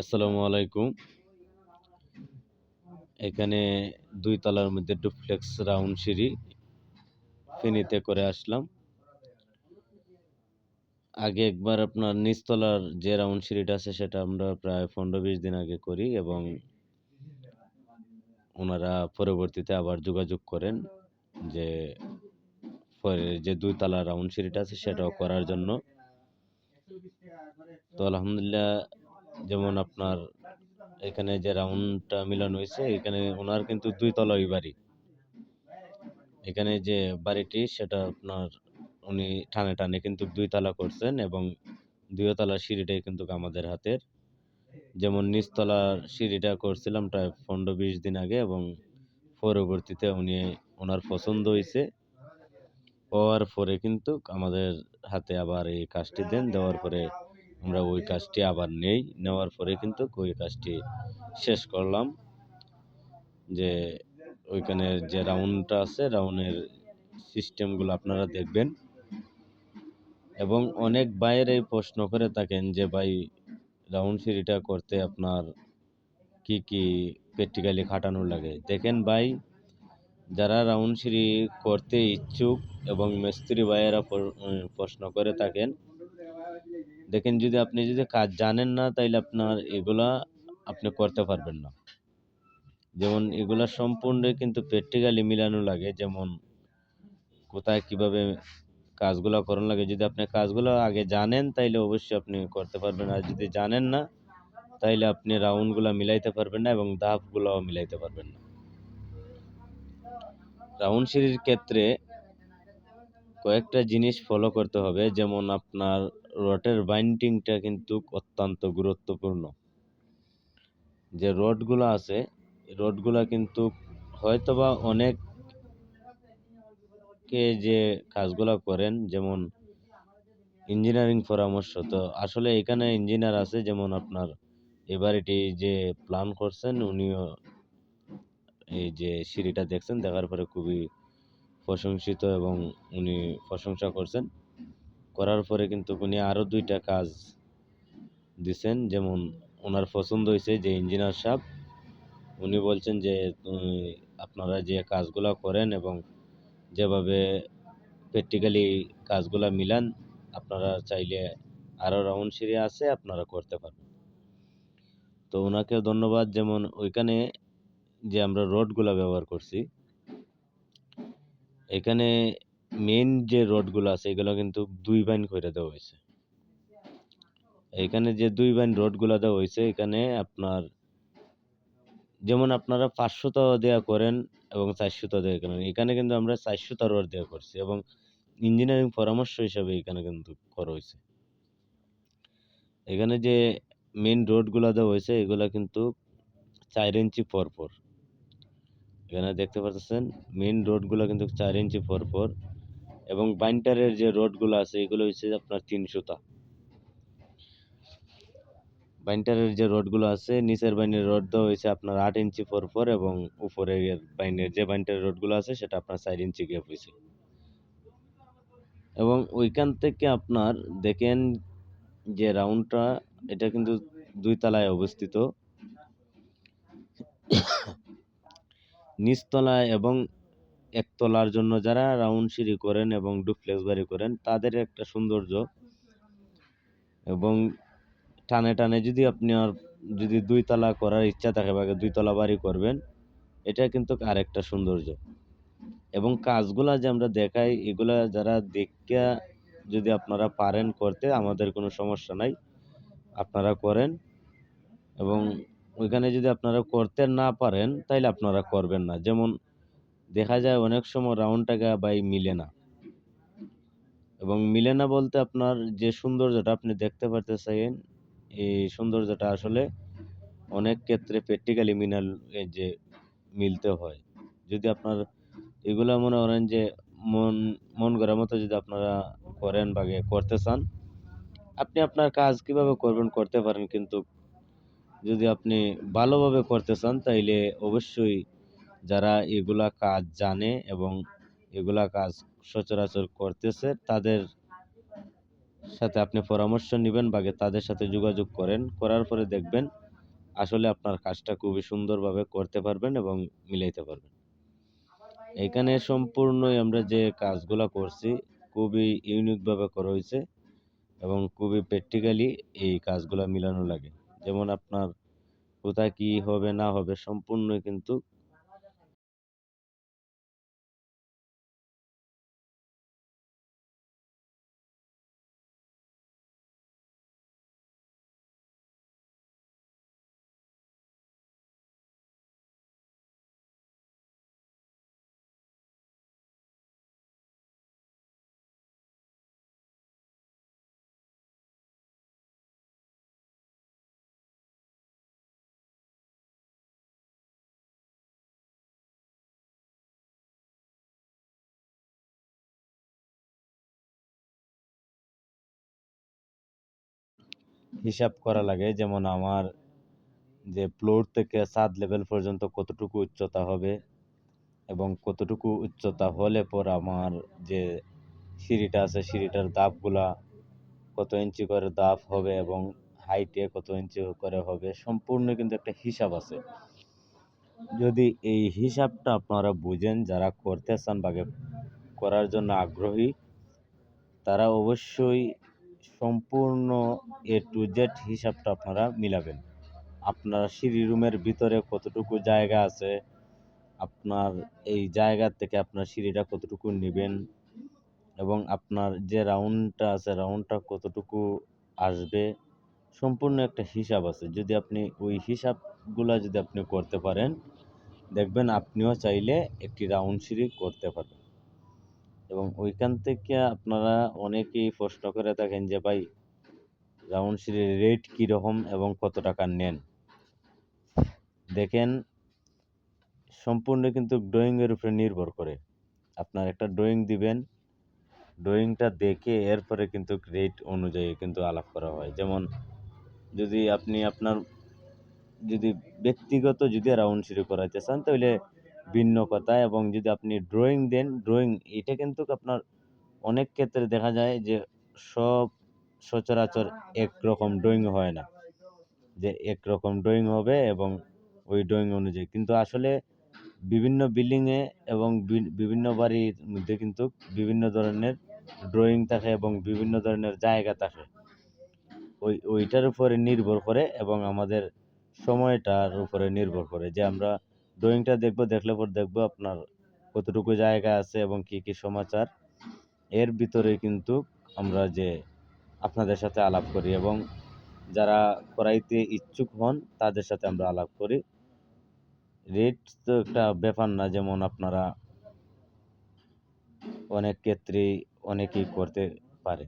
আসসালামু আলাইকুম। এখানে দুই তলার মধ্যে ডুপ্লেক্স রাউন্ড সিঁড়ি ফেনীতে করে আসলাম। আগে একবার আপনার নিচতলার যে রাউন্ড সিঁড়িটা আছে সেটা আমরা প্রায় পনেরো বিশ দিন আগে করি এবং ওনারা পরবর্তীতে আবার যোগাযোগ করেন যে যে দুই তলা রাউন্ড সিঁড়িটা আছে সেটাও করার জন্য। তো আলহামদুলিল্লাহ যেমন আপনার এখানে যে রাউন্ডটা মিলানো হয়েছে, এখানে ওনার কিন্তু দুই তলাই বাড়ি। এখানে যে বাড়িটি, সেটা আপনার উনি টানে টানে কিন্তু দুই তলা করছেন এবং দুই তলার সিঁড়িটাই কিন্তু আমাদের হাতের। যেমন নিচতলার সিঁড়িটা করছিলাম প্রায় পনেরো বিশ দিন আগে এবং পরবর্তীতে উনি ওনার পছন্দ হয়েছে। হওয়ার পরে কিন্তু আমাদের হাতে আবার এই কাজটি দেন, দেওয়ার পরে আমরা ওই কাজটি আবার নেই। নেওয়ার পরে কিন্তু ওই কাজটি শেষ করলাম যে ওইখানে যে রাউন্ডটা আছে রাউন্ডের সিস্টেমগুলো আপনারা দেখবেন। এবং অনেক বাইরে প্রশ্ন করে থাকেন যে, ভাই রাউন্ড সিঁড়িটা করতে আপনার কি কি প্র্যাকটিক্যালি খাটানো লাগে? দেখেন ভাই, যারা রাউন্ড সিঁড়ি করতে ইচ্ছুক এবং মিস্ত্রি ভাইয়েরা প্রশ্ন করে থাকেন দেখেন যদি আপনি যদি কাজ জানেন না, তাইলে আপনার এগুলা আপনি করতে পারবেন না। যেমন এগুলা সম্পূর্ণ কিন্তু প্র্যাকটিক্যালি মিলানো লাগে। যেমন কোথায় কীভাবে কাজগুলো করানো লাগে। যদি আপনি কাজগুলো আগে জানেন, তাইলে অবশ্যই আপনি করতে পারবেন। আর যদি জানেন না, তাইলে আপনি রাউন্ডগুলো মিলাইতে পারবেন না এবং ধাপগুলোও মিলাইতে পারবেন না। রাউন্ড সিঁড়ির ক্ষেত্রে কয়েকটা জিনিস ফলো করতে হবে, যেমন আপনার রডের বাইন্ডিংটা কিন্তু অত্যন্ত গুরুত্বপূর্ণ। যে রডগুলো আছে, রডগুলো কিন্তু হয়তোবা অনেক কে যে কাজগুলো করেন, যেমন ইঞ্জিনিয়ারিং পরামর্শ, তো আসলে এখানে ইঞ্জিনিয়ার আছে, যেমন আপনার এবার এটি যে প্ল্যান করছেন, উনিও এই যে সিঁড়িটা দেখছেন, দেখার পরে খুবই প্রশংসিত এবং উনি প্রশংসা করছেন। করার পরে কিন্তু উনি আরও দুইটা কাজ দিছেন। যেমন ওনার পছন্দ হয়েছে যে ইঞ্জিনিয়ার সাহেব, উনি বলছেন যে আপনারা যে কাজগুলো করেন এবং যেভাবে প্র্যাকটিক্যালি কাজগুলো মিলান, আপনারা চাইলে আরও রাউন্ড সিঁড়ি আছে, আপনারা করতে পারবেন। তো ওনাকে ধন্যবাদ। যেমন ওইখানে যে আমরা রোডগুলো ব্যবহার করছি এখানে মেন যে রডগুলো আছে, এগুলো কিন্তু দুই বাইন করে দেওয়া হয়েছে এখানে যে দুই বাইন রডগুলো দেওয়া হয়েছে এখানে আপনার যেমন আপনারা পাঁচশোটা দেওয়া করেন এবং চারশোটা দেওয়া করেন, এখানে কিন্তু আমরা চারশোটা রড দেওয়া করছি এবং ইঞ্জিনিয়ারিং পরামর্শ হিসাবে এখানে কিন্তু করা হয়েছে এখানে যে মেন রোডগুলো দেওয়া হয়েছে এগুলা কিন্তু চার ইঞ্চি পর পর। এখানে দেখতে পাচ্ছেন মেন রোডগুলো কিন্তু চার ইঞ্চি পর পর এবং বাইন্টারের যে রোডগুলো আছে, এগুলো হচ্ছে আপনার তিনশোটা বাইন্টারের যে রডগুলো আছে, নিচের বাইনের রড দেওয়া হয়েছে আপনার আট ইঞ্চি পর পর এবং উপরের বাইনের যে বাইন্টারের রডগুলো আছে, সেটা আপনার চার ইঞ্চি গ্যাপ হয়েছে এবং ওইখান থেকে আপনার দেখেন যে রাউন্ডটা এটা কিন্তু দুই তলায় অবস্থিত। নিচতলায় এবং একতলার জন্য যারা রাউন্ড সিঁড়ি করেন এবং ডুপ্লেক্স বাড়ি করেন, তাদের একটা সৌন্দর্য। এবং টানে টানে যদি আপনি আর যদি দুই তলা করার ইচ্ছা থাকে বা দুই তলা বাড়ি করবেন, এটা কিন্তু আরেকটা সৌন্দর্য। এবং কাজগুলা যে আমরা দেখাই, এগুলা যারা দেখা যদি আপনারা পারেন করতে, আমাদের কোনো সমস্যা নাই। আপনারা করেন এবং ওইখানে যদি আপনারা করতে না পারেন তাহলে আপনারা করবেন না। যেমন দেখা যায় অনেক সময় রাউন্ড টাকা বাই মিলে না। এবং মিলে না বলতে আপনার যে সৌন্দর্যটা আপনি দেখতে পারতেছেন, এই সৌন্দর্যটা আসলে অনেক ক্ষেত্রে প্র্যাকটিক্যালি মিনাল যে মিলতে হয়। যদি আপনার এগুলো মনে করেন যে মন মন করার মতো যদি আপনারা করেন বা করতে চান, আপনি আপনার কাজ কীভাবে করবেন, করতে পারেন কিন্তু যদি আপনি ভালোভাবে করতে চান, তাইলে অবশ্যই যারা এগুলা কাজ জানে এবং এগুলা কাজ সচরাচর করতেছে, তাদের সাথে আপনি পরামর্শ নেবেন বা তাদের সাথে যোগাযোগ করেন। করার পরে দেখবেন আসলে আপনার কাজটা খুবই সুন্দরভাবে করতে পারবেন এবং মিলাইতে পারবেন। এখানে সম্পূর্ণই আমরা যে কাজগুলা করছি, খুবই ইউনিকভাবে করা হয়েছে এবং খুবই প্র্যাকটিক্যালি এই কাজগুলা মিলানো লাগে। যেমন আপনার কোথায় কি হবে না হবে সম্পূর্ণ কিন্তু হিসাব করা লাগে। যেমন আমার যে ফ্লোর থেকে সাত লেভেল পর্যন্ত কতটুকু উচ্চতা হবে এবং কতটুকু উচ্চতা হলে পর আমার যে সিঁড়িটা আছে, সিঁড়িটার দাপগুলা কত ইঞ্চি করে দাপ হবে এবং হাইটে কত ইঞ্চি করে হবে, সম্পূর্ণ কিন্তু একটা হিসাব আছে। যদি এই হিসাবটা আপনারা বুঝেন, যারা করতে চান বা করার জন্য আগ্রহী, তারা অবশ্যই সম্পূর্ণ এ টু জেড হিসাবটা আপনারা মিলাবেন। আপনার সিঁড়ি রুমের ভিতরে কতটুকু জায়গা আছে, আপনার এই জায়গা থেকে আপনার সিঁড়িটা কতটুকু নেবেন এবং আপনার যে রাউন্ডটা আছে রাউন্ডটা কতটুকু আসবে, সম্পূর্ণ একটা হিসাব আছে। যদি আপনি ওই হিসাবগুলো যদি আপনি করতে পারেন, দেখবেন আপনিও চাইলে একটি রাউন্ড সিঁড়ি করতে পারবেন। এবং ওইখান থেকে আপনারা অনেকেই প্রশ্ন করে থাকেন যে, ভাই রাউন্ড সিঁড়ির রেট কীরকম এবং কত টাকা নেন? দেখেন, সম্পূর্ণ কিন্তু ড্রয়িংয়ের উপরে নির্ভর করে। আপনার একটা ড্রয়িং দিবেন, ড্রয়িংটা দেখে এরপরে কিন্তু রেট অনুযায়ী কিন্তু আলাপ করা হয়। যেমন, যদি আপনি আপনার, যদি ব্যক্তিগত যদি রাউন্ড সিঁড়ি করাইতে চান, তাহলে ভিন্ন কথা এবং যদি আপনি ড্রয়িং দেন ড্রয়িং এটা কিন্তু আপনার অনেক ক্ষেত্রে দেখা যায় যে সব সচরাচর একরকম ড্রয়িং হয় না। যে একরকম ড্রয়িং হবে এবং ওই ড্রয়িং অনুযায়ী। কিন্তু আসলে বিভিন্ন বিল্ডিংয়ে এবং বিভিন্ন বাড়ির মধ্যে কিন্তু বিভিন্ন ধরনের ড্রয়িং থাকে এবং বিভিন্ন ধরনের জায়গা থাকে। ওই, ওইটার উপরে নির্ভর করে এবং আমাদের সময়টার উপরে নির্ভর করে যে আমরা ড্রয়িংটা দেখব, দেখলে পর দেখব আপনার কতটুকু জায়গা আছে এবং কি কি সমাচার। এর ভিতরে কিন্তু আমরা যে আপনাদের সাথে আলাপ করি এবং যারা করাইতে ইচ্ছুক হন, তাদের সাথে আমরা আলাপ করি। রেট তো একটা ব্যাপার না, যেমন আপনারা অনেক ক্ষেত্রেই অনেকেই করতে পারে।